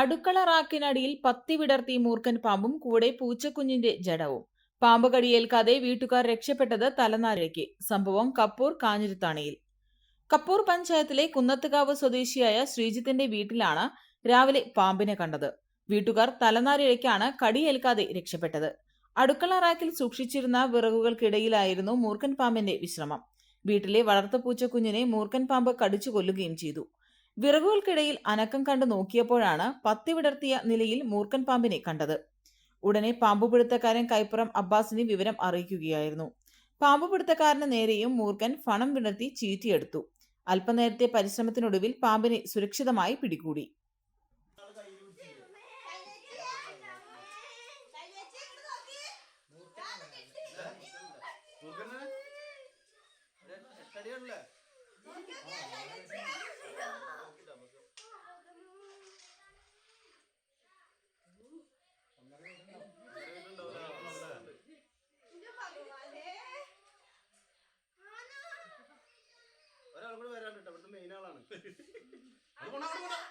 അടുക്കള റാക്കിനടിയിൽ പത്തി വിടർത്തി മൂർഖൻ പാമ്പും കൂടെ പൂച്ചക്കുഞ്ഞിന്റെ ജഡവും. പാമ്പ് കടിയേൽക്കാതെ വീട്ടുകാർ രക്ഷപ്പെട്ടത് തലനാരയ്ക്ക്. സംഭവം കപ്പൂർ കാഞ്ഞിരുത്താണിയിൽ. കപ്പൂർ പഞ്ചായത്തിലെ കുന്നത്തുകാവ് സ്വദേശിയായ ശ്രീജിത്തിന്റെ വീട്ടിലാണ് രാവിലെ പാമ്പിനെ കണ്ടത്. വീട്ടുകാർ തലനാരിഴയ്ക്കാണ് കടിയേൽക്കാതെ രക്ഷപ്പെട്ടത്. അടുക്കള റാക്കിൽ സൂക്ഷിച്ചിരുന്ന വിറകുകൾക്കിടയിലായിരുന്നു മൂർഖൻ പാമ്പിന്റെ വിശ്രമം. വീട്ടിലെ വളർത്തു പൂച്ചക്കുഞ്ഞിനെ മൂർഖൻ പാമ്പ് കടിച്ചു കൊല്ലുകയും ചെയ്തു. വിറകുകൾക്കിടയിൽ അനക്കം കണ്ടു നോക്കിയപ്പോഴാണ് പത്തി വിടർത്തിയ നിലയിൽ മൂർഖൻ പാമ്പിനെ കണ്ടത്. ഉടനെ പാമ്പുപിടുത്തക്കാരൻ കൈപ്പുറം അബ്ബാസിനെ വിവരം അറിയിക്കുകയായിരുന്നു. പാമ്പുപിടുത്തക്കാരന് നേരെയും മൂർഖൻ ഫണം വിടർത്തി ചീറ്റിയെടുത്തു. അല്പനേരത്തെ പരിശ്രമത്തിനൊടുവിൽ പാമ്പിനെ സുരക്ഷിതമായി പിടികൂടി. മെയിൻ ആളാണ്